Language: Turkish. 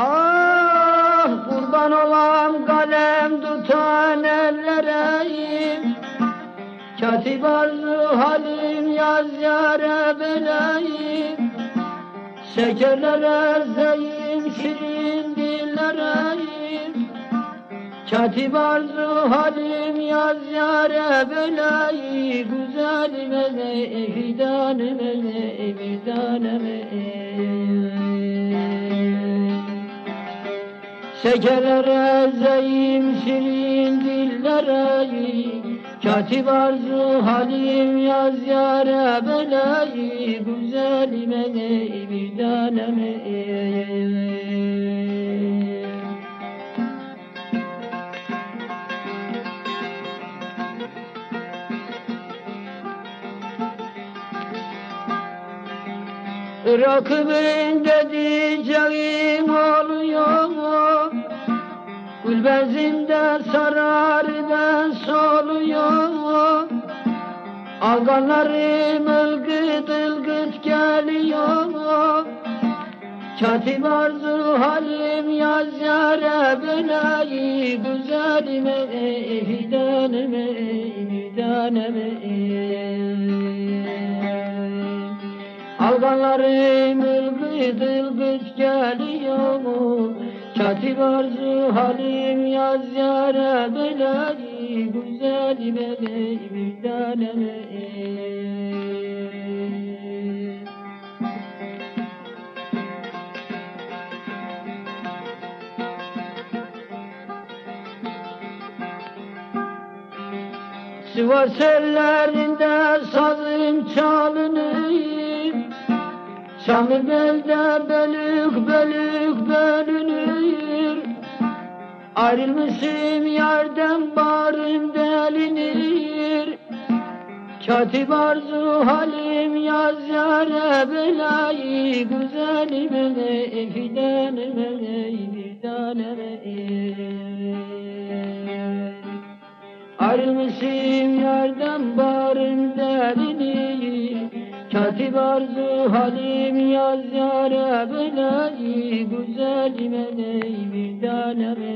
Ah kurban olam kalem tutan ellere Katip arzu halim yaz yare belayım Şekerlere zeyim şirin dillereyim Katip arzu halim yaz yare belayı Güzelime ne fidanime ne fidanime Şekerlere zeyim şirin dillere Katip arzu halim yaz yare belayı Güzelime ne fidanime Rakibinde diyeceğim oluyor Gülbezinde sarar ben soluyor Alganlarım ılgıt ılgıt geliyor Katip arzu halim yaz yare belayı Güzelime fidanime fidanime Alganlarım ılgıt ılgıt geliyor Katip arzu halim yaz yare belayı Güzelime bir taneme Sivas ellerinde sazım Çamlı belde bölük bölük bölünür. Ayrılmışım yerden barım delinir. Katip arzu halim yaz yare belayı. Güzelime ne fidanime ne fidanime Ayrılmışım yerden barım delinir Katip arzu halim yaz yare belayı Güzelime ne bir taneme